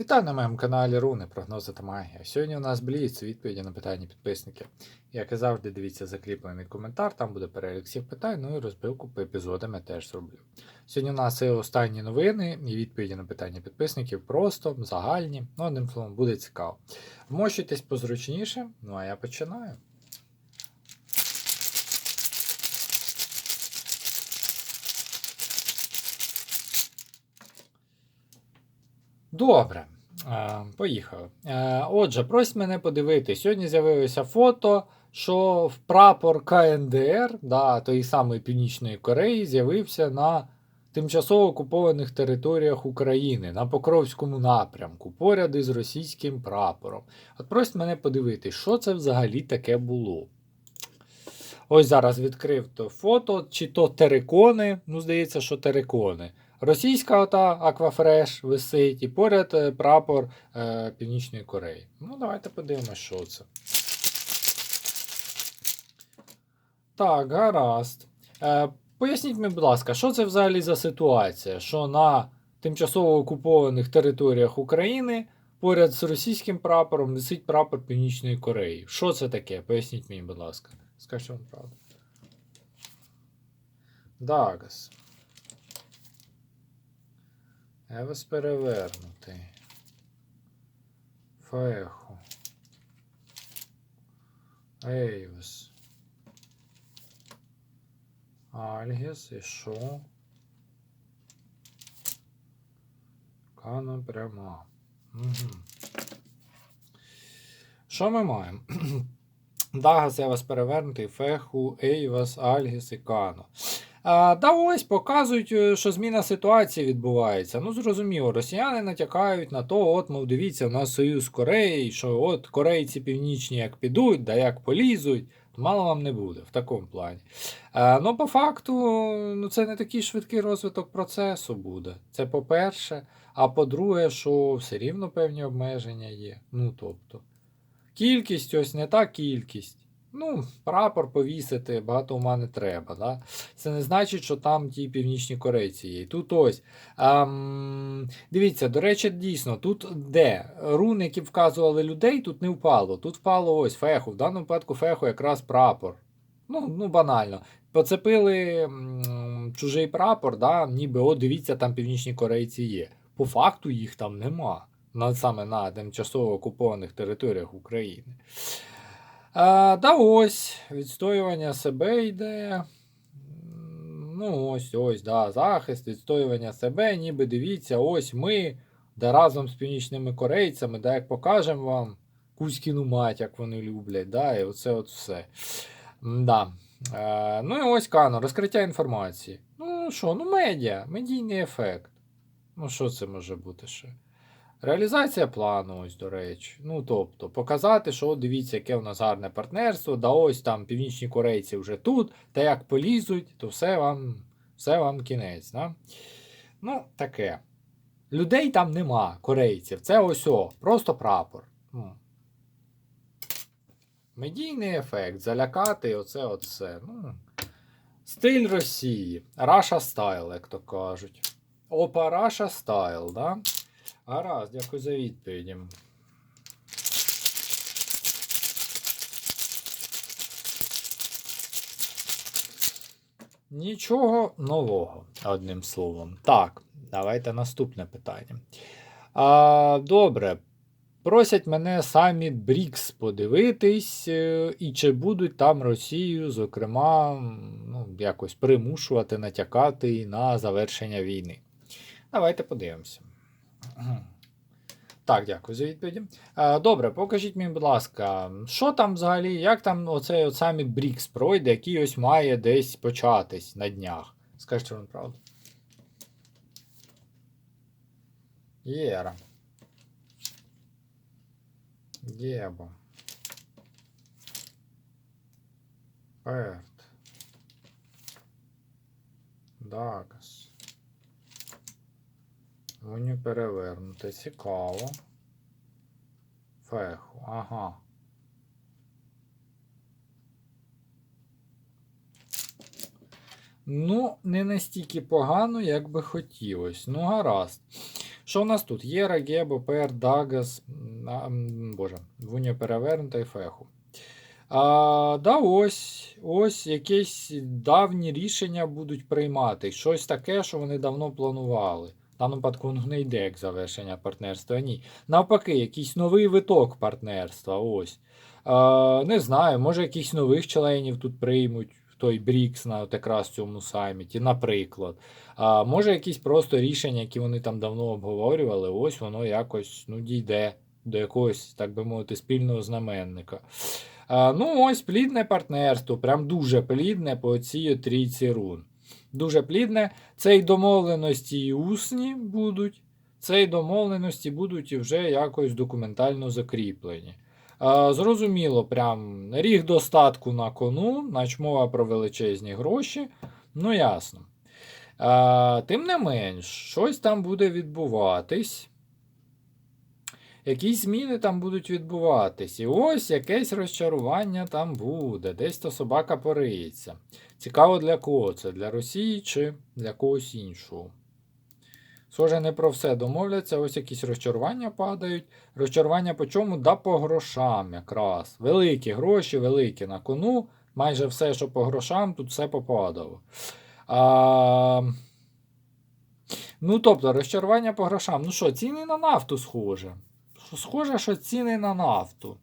Вітаю на моєму каналі Руни, прогнози та магія. Сьогодні у нас бліц, відповіді на питання підписників. Як і завжди, дивіться закріплений коментар, там буде перелік всіх питань, ну і розбивку по епізодам я теж зроблю. Сьогодні у нас і останні новини і відповіді на питання підписників просто, загальні, ну одним словом, буде цікаво. Вмощуйтесь позручніше, ну а я починаю. Добре, поїхали. Отже, просять мене подивитись. Сьогодні з'явилося фото, що в прапор КНДР, да, тої самої Північної Кореї, з'явився на тимчасово окупованих територіях України на Покровському напрямку, поряд із російським прапором. От просять мене подивитись, що це взагалі таке було. Ось зараз відкрив то фото, чи то терикони, ну, здається, що терикони. Російська ота Аквафреш висить, і поряд е, прапор е, Північної Кореї. Ну, давайте подивимося, що це. Так, гаразд. Е, поясніть мені, будь ласка, що це взагалі за ситуація? Що на тимчасово окупованих територіях України поряд з російським прапором висить прапор Північної Кореї. Що це таке? Поясніть мені, будь ласка. Скажіть вам правду. Дагас. Евес перевернутий. Феху. Ейвес. Альгіс і що? Кана пряма. Угу. Що ми маємо? Дагас, Евес перевернутий, Феху, Ейвас, Альгіс і Кано. Да ось показують, е, що зміна ситуації відбувається. Ну, зрозуміло, росіяни натякають на то, от, мов дивіться, у нас союз з Кореєю, що от корейці північні як підуть, да як полізуть, мало вам не буде в такому плані. А, ну, по факту, ну, це не такий швидкий розвиток процесу буде. Це по-перше. А по-друге, що все рівно певні обмеження є. Ну, тобто, кількість ось не та кількість. Ну, прапор повісити багато ума не треба. Да? Це не значить, що там ті північні корейці є. Тут ось. Ем, дивіться, до речі, дійсно, тут де руни, які вказували людей, тут не впало. Тут впало ось феху. В даному випадку феху якраз прапор. Ну, ну банально. Поцепили м, чужий прапор, да, ніби, о, дивіться, там північні корейці є. По факту їх там нема. Саме на тимчасово окупованих територіях України. А, да ось, відстоювання себе йде. Ну, ось ось, да, захист, відстоювання себе, ніби дивіться, ось ми, да разом з північними корейцями, да, як покажемо вам Кузькіну мать, як вони люблять, да, і оце от все. Да. Е, ну і ось Кано, розкриття інформації. Ну що, ну медіа, медійний ефект. Ну, що це може бути ще? Реалізація плану, ось, до речі. Ну, тобто, показати, що от дивіться, яке в нас гарне партнерство, да ось там північні корейці вже тут, та як полізуть, то все вам все вам кінець. Да? Ну, таке. Людей там нема, корейців. Це ось о, просто прапор. Медійний ефект, залякати оце оце. Ну, стиль Росії. Раша стайл, як то кажуть. Опа, Раша стайл, да? Гаразд, дякую за відповіді. Нічого нового, одним словом. Так, давайте наступне питання. А, Добре. Просять мене самі Брікс подивитись, е, і чи будуть там Росію, зокрема, ну, якось примушувати, натякати на завершення війни. Давайте подивимося. Так, дякую за відповіді. Е, Добре, покажіть мені, будь ласка, що там взагалі, як там оцей от саміт Брікс пройде, який ось має десь початись на днях? Скажіть вам правду. Єра. Єбо. Перт. Дагас. Уню перевернути. Цікаво. Феху. Ага. Ну, не настільки погано, як би хотілося. Ну, гаразд. Що у нас тут? Єра, Гебо, Пер, Дагас, Боже, Вуня перевернута і Феху. А, да, ось, ось якісь давні рішення будуть приймати. Щось таке, що вони давно планували. В даному випадку не йде як завершення партнерства. Ні. Навпаки, якийсь новий виток партнерства. Ось. А, не знаю, може якихось нових членів тут приймуть той Брікс на от якраз цьому саміті, наприклад. А, може якісь просто рішення, які вони там давно обговорювали, ось воно якось ну, дійде до якогось, так би мовити, спільного знаменника. А, ну, ось плідне партнерство, прям дуже плідне по цій трійці рун. Дуже плідне. Це й домовленості і усні будуть, це й домовленості будуть і вже якось документально закріплені. Е, зрозуміло, прям ріг достатку на кону, наче мова про величезні гроші. Ну, ясно. Е, тим не менш, щось там буде відбуватись. Якісь зміни там будуть відбуватись. І ось якесь розчарування там буде. Десь то собака пориється. Цікаво для кого це? Для Росії чи для когось іншого. Схоже, не про все домовляться, ось якісь розчарування падають. Розчарування по чому? Да по грошам якраз. Великі гроші, великі на кону. Майже все, що по грошам, тут все попадало. А... Ну, тобто, розчарування по грошам. Ну що, ціни на нафту схоже. Схоже, що ціни на нафту.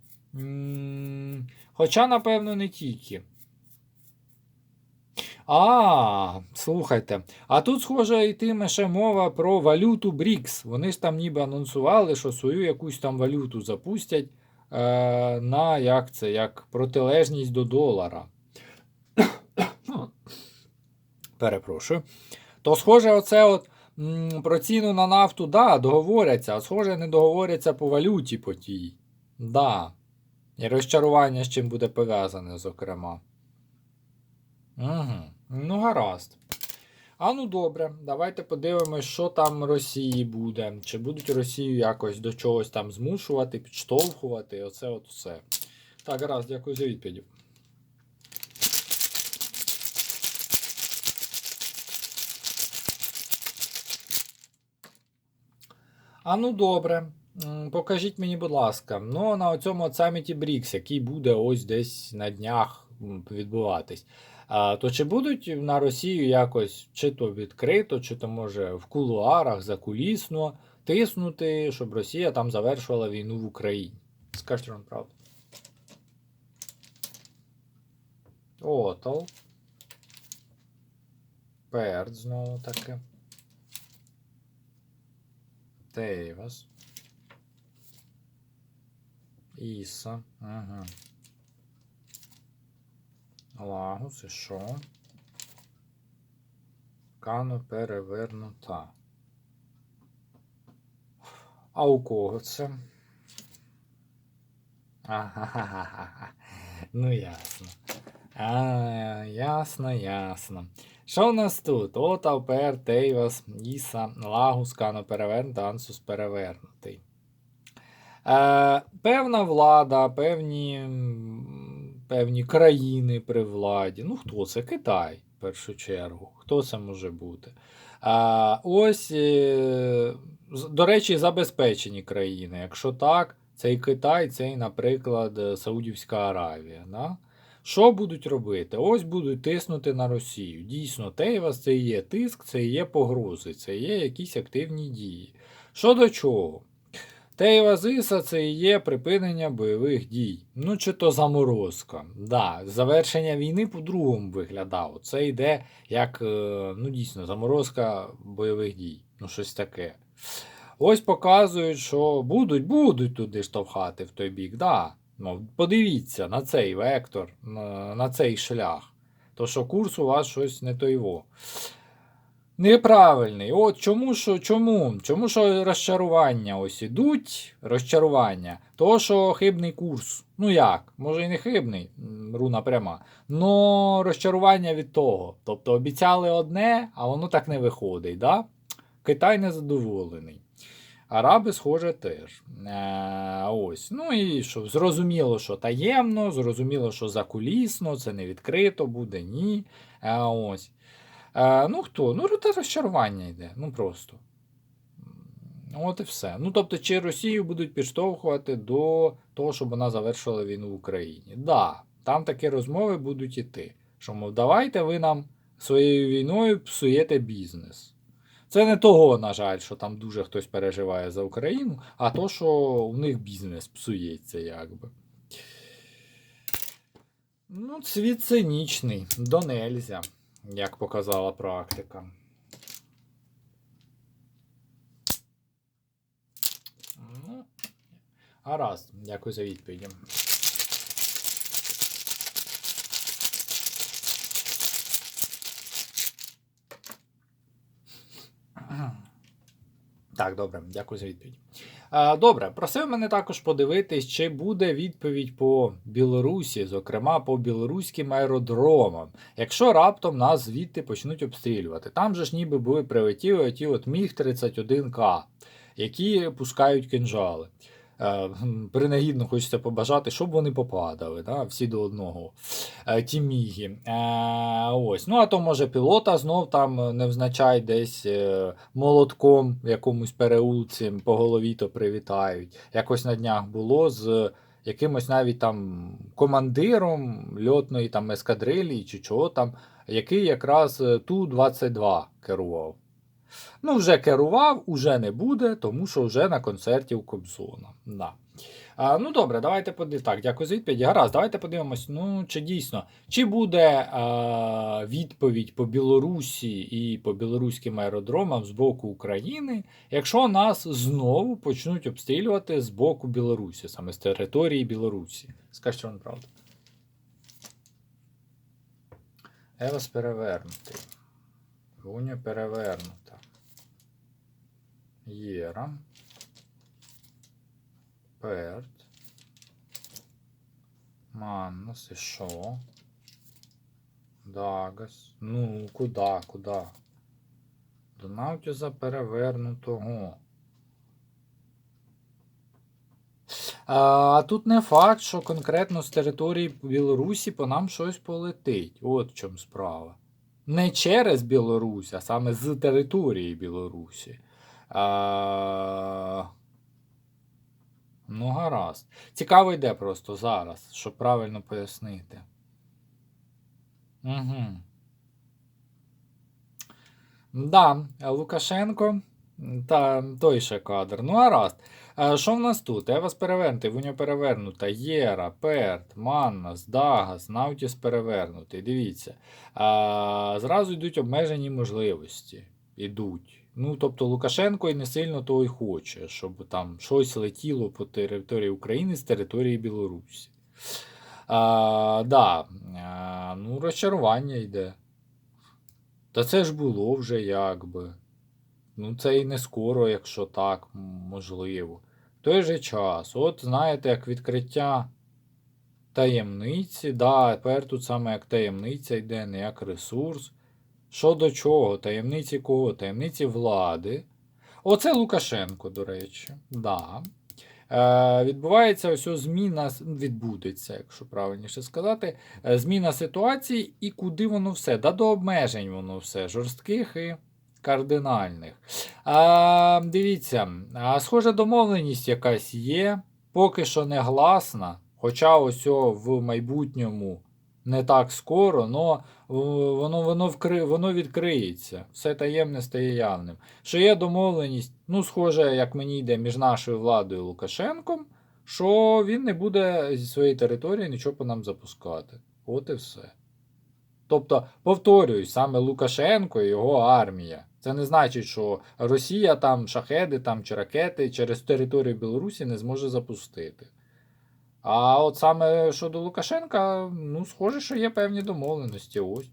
Хоча, напевно, не тільки. А, слухайте. А тут, схоже, йтиме ще мова про валюту БРІКС. Вони ж там ніби анонсували, що свою якусь там валюту запустять е, на як це, як протилежність до долара. Перепрошую. То, схоже, оце от про ціну на нафту, да, договоряться, а схоже, не договоряться по валюті по тій. Да. І розчарування з чим буде пов'язане, зокрема. Угу. Ну, гаразд. А ну добре, давайте подивимось, що там Росії буде. Чи будуть Росію якось до чогось там змушувати, підштовхувати. Оце от все. Так, гаразд, дякую за відповідь. А ну добре. Покажіть мені, будь ласка, ну на цьому саміті Брікс, який буде ось десь на днях відбуватись. То чи будуть на Росію якось чи то відкрито, чи то може в кулуарах закулісно тиснути, щоб Росія там завершувала війну в Україні? Скажіть вам правду. Отал. Перд знову таки. Тейвас. Іса. Ага. Лагус і що? Кано перевернута. А у кого це? Ага. Ну ясно. А, ясно, ясно. Що у нас тут? Отал, Пер, Тейвас, Іса, Лагус, Кано перевернута, Ансус перевернутий. Е, певна влада, певні, певні країни при владі. Ну, хто це? Китай, в першу чергу. Хто це може бути? А, ось, е, до речі, забезпечені країни. Якщо так, це і Китай, це і, наприклад, е, Саудівська Аравія. Да? Що будуть робити? Ось будуть тиснути на Росію. Дійсно, Тейвас це є тиск, це є погрози, це є якісь активні дії. Що до чого? Тейва Зиса це є припинення бойових дій. Ну, чи то заморозка. Да, завершення війни по-другому виглядало. Це йде як, е, ну дійсно, заморозка бойових дій. Ну, щось таке. Ось показують, що будуть, будуть туди штовхати в той бік. Да. Ну, подивіться на цей вектор, на, цей шлях. То що курс у вас щось не той. Неправильний. От чому що, чому? Чому що розчарування ось ідуть, розчарування, то що хибний курс. Ну як? Може і не хибний, руна пряма. Но розчарування від того. Тобто обіцяли одне, а воно так не виходить. Да? Китай незадоволений. Араби, схоже, теж. Е, ось. Ну і що, зрозуміло, що таємно, зрозуміло, що закулісно, це не відкрито буде, ні. Е, ось. Е, ну хто? Ну, та розчарування йде. Ну просто. От і все. Ну тобто, чи Росію будуть підштовхувати до того, щоб вона завершила війну в Україні? Да, там такі розмови будуть іти. Що, мов, давайте ви нам своєю війною псуєте бізнес. Це не того, на жаль, що там дуже хтось переживає за Україну, а то, що у них бізнес псується, якби. Ну, світ цинічний, до нельзя, як показала практика. Ну, гаразд, дякую за відповіді. Так, добре, дякую за відповідь. Добре, просив мене також подивитись, чи буде відповідь по Білорусі, зокрема по білоруським аеродромам, якщо раптом нас звідти почнуть обстрілювати. Там же ж ніби були прилетіли ті от Міг-31К, які пускають кинжали. Е, Принагідно хочеться побажати, щоб вони попадали, да? всі до одного. Е, Ті міги. Е, ось. Ну, а то, може, пілота знов там невзначай десь молотком якомусь переулці по голові то привітають. Якось на днях було з якимось навіть там командиром льотної там ескадрилії чи чого там, який якраз е, Ту-22 керував. Ну, вже керував, уже не буде, тому що вже на концерті у Кобзона. Да. А, ну добре, давайте подивимося. Так, дякую за відповідь. Гаразд, давайте подивимось, ну, чи дійсно, чи буде а, відповідь по Білорусі і по білоруським аеродромам з боку України, якщо нас знову почнуть обстрілювати з боку Білорусі, саме з території Білорусі. Скажіть, вам правда. Евас перевернутий. Гуня перевернута. Єра. Перт. Маннас, і що? Дагас. Ну, куда, куда? До Наутіза перевернутого. А тут не факт, що конкретно з території Білорусі по нам щось полетить. От в чому справа. Не через Білорусь, а саме з території Білорусі. А... Ну, гаразд. Цікаво йде просто зараз, щоб правильно пояснити. Угу. Да, Лукашенко. Та той ще кадр. Ну, гаразд. Що в нас тут? Евас перевернутий, Вуня перевернута, Єра, Перт, Маннас, Дагас, Наутіс перевернутий. Дивіться. А, Зразу йдуть обмежені можливості. Ідуть. Ну, тобто Лукашенко і не сильно того й хоче, щоб там щось летіло по території України з території Білорусі. А, да, а, ну, розчарування йде. Та це ж було вже якби. Ну, це і не скоро, якщо так, можливо. В той же час, от знаєте, як відкриття таємниці, да, тепер тут саме як таємниця йде, не як ресурс. Що до чого? Таємниці кого? Таємниці влади. Оце Лукашенко, до речі. Да. Е, відбувається ось зміна, відбудеться, якщо правильніше сказати, е, зміна ситуації і куди воно все. Да до обмежень воно все, жорстких і кардинальних. А, дивіться, схожа домовленість якась є, поки що не гласна, хоча ось в майбутньому не так скоро, но воно, воно, вкри, воно відкриється. Все таємне стає явним. Що є домовленість, ну, схоже, як мені йде між нашою владою і Лукашенком, що він не буде зі своєї території нічого по нам запускати. От і все. Тобто, повторююсь, саме Лукашенко і його армія. Це не значить, що Росія там шахеди там, чи ракети через територію Білорусі не зможе запустити. А от саме щодо Лукашенка, ну, схоже, що є певні домовленості. Ось.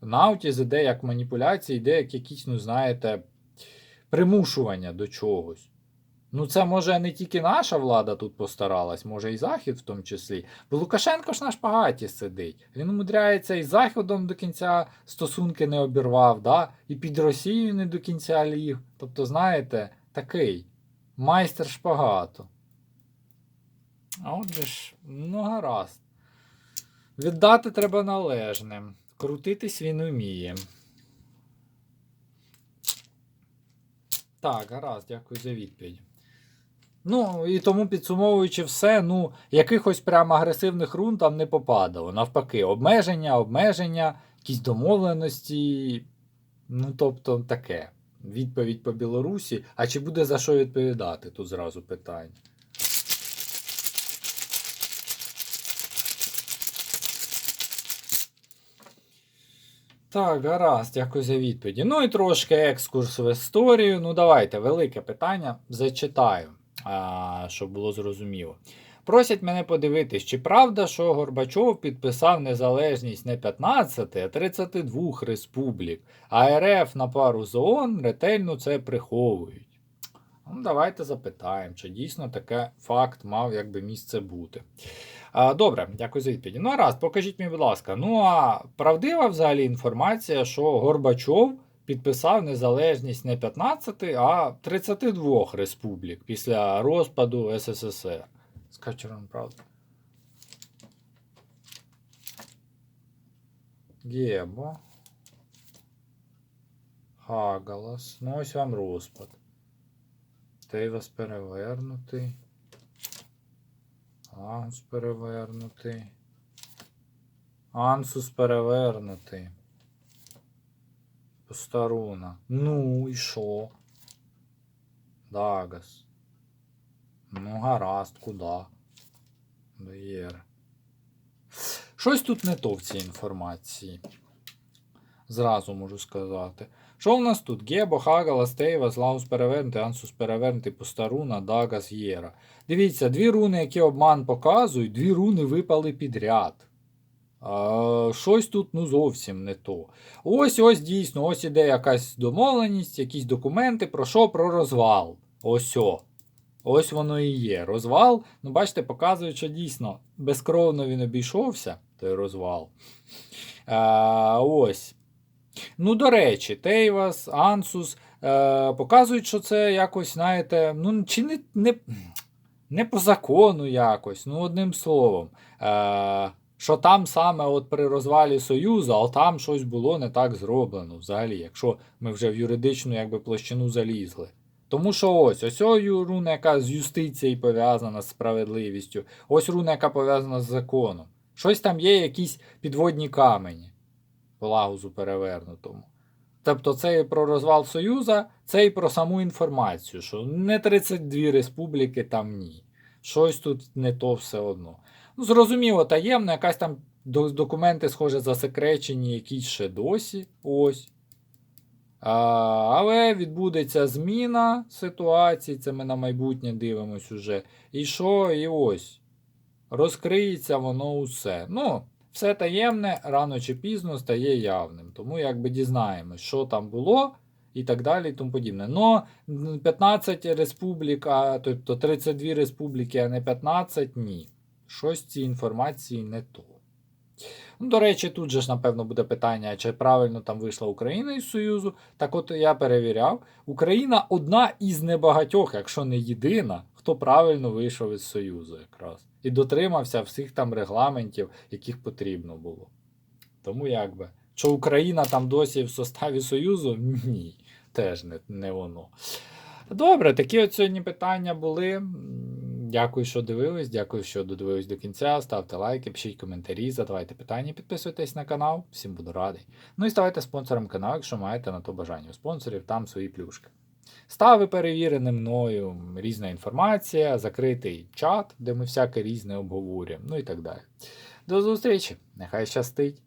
Наутіс іде як маніпуляція, йде як якісь, ну, знаєте, примушування до чогось. Ну, це може не тільки наша влада тут постаралась, може і Захід в тому числі. Бо Лукашенко ж на шпагаті сидить. Він умудряється і Заходом до кінця стосунки не обірвав, да? і під Росією не до кінця ліг. Тобто, знаєте, такий майстер шпагату. А отже ж, ну гаразд. Віддати треба належним. Крутитись він уміє. Так, гаразд, дякую за відповідь. Ну, і тому підсумовуючи все, ну, якихось прям агресивних рун там не попадало. Навпаки, обмеження, обмеження, якісь домовленості. Ну, тобто, таке. Відповідь по Білорусі. А чи буде за що відповідати? Тут зразу питання. Так, гаразд, дякую за відповіді. Ну і трошки екскурс в історію. Ну, давайте, велике питання зачитаю, а, щоб було зрозуміло. Просять мене подивитись, чи правда, що Горбачов підписав незалежність не 15, а 32 республік, а РФ на пару з ретельно це приховують. Ну, давайте запитаємо, чи дійсно таке факт мав якби місце бути. А, добре, дякую за відповіді. Ну, раз, покажіть мені, будь ласка. Ну а правдива взагалі інформація, що Горбачов підписав незалежність не 15, а 32 республік після розпаду СССР. Скажіть, вам правда? Гебо. Хагалас. Ну, ось вам розпад. Тейвас перевернутий. Ансус перевернутий. Ансус перевернутий. Постаруна. Ну і що? Дагас. Ну, гаразд, куди? До Щось тут не то в цій інформації. Зразу можу сказати. Що в нас тут? Гебо, Хагала, Стейва, Злаус перевернутий, Ансус перевернутий, Постаруна, Дагас, Єра. Дивіться, дві руни, які обман показують, дві руни випали підряд. А, щось тут ну зовсім не то. Ось ось дійсно, ось іде якась домовленість, якісь документи про що? Про розвал. Ось о. Ось воно і є. Розвал. Ну, бачите, показують, що дійсно безкровно він обійшовся, той розвал. А, ось. Ну, до речі, Тейвас, Ансус е, показують, що це якось, знаєте, ну, чи не, не, не по закону якось, ну, одним словом. Е, що там саме от при розвалі Союзу, а там щось було не так зроблено взагалі, якщо ми вже в юридичну якби, площину залізли. Тому що ось ось руна, яка з юстицією пов'язана з справедливістю, ось руна, яка пов'язана з законом. Щось там є, якісь підводні камені по лагузу перевернутому. Тобто це і про розвал Союза, це і про саму інформацію, що не 32 республіки там ні. Щось тут не то все одно. Ну, зрозуміло, таємно, якась там документи, схоже, засекречені, якісь ще досі. Ось. А, але відбудеться зміна ситуації, це ми на майбутнє дивимось уже. І що? І ось. Розкриється воно усе. Ну, все таємне рано чи пізно стає явним. Тому якби дізнаємось, що там було і так далі, і тому подібне. Но 15 республік, а, тобто 32 республіки, а не 15, ні. Щось в цій інформації не то. Ну, до речі, тут же ж, напевно, буде питання, чи правильно там вийшла Україна із Союзу. Так от я перевіряв, Україна одна із небагатьох, якщо не єдина, хто правильно вийшов із Союзу якраз. І дотримався всіх там регламентів, яких потрібно було. Тому якби. Що Україна там досі в составі Союзу? Ні, теж не, не воно. Добре, такі от сьогодні питання були. Дякую, що дивились. Дякую, що додивились до кінця. Ставте лайки, пишіть коментарі, задавайте питання, підписуйтесь на канал. Всім буду радий. Ну і ставайте спонсором каналу, якщо маєте на то бажання. У спонсорів там свої плюшки. Стави перевірені мною, різна інформація, закритий чат, де ми всяке різне обговорюємо, ну і так далі. До зустрічі! Нехай щастить!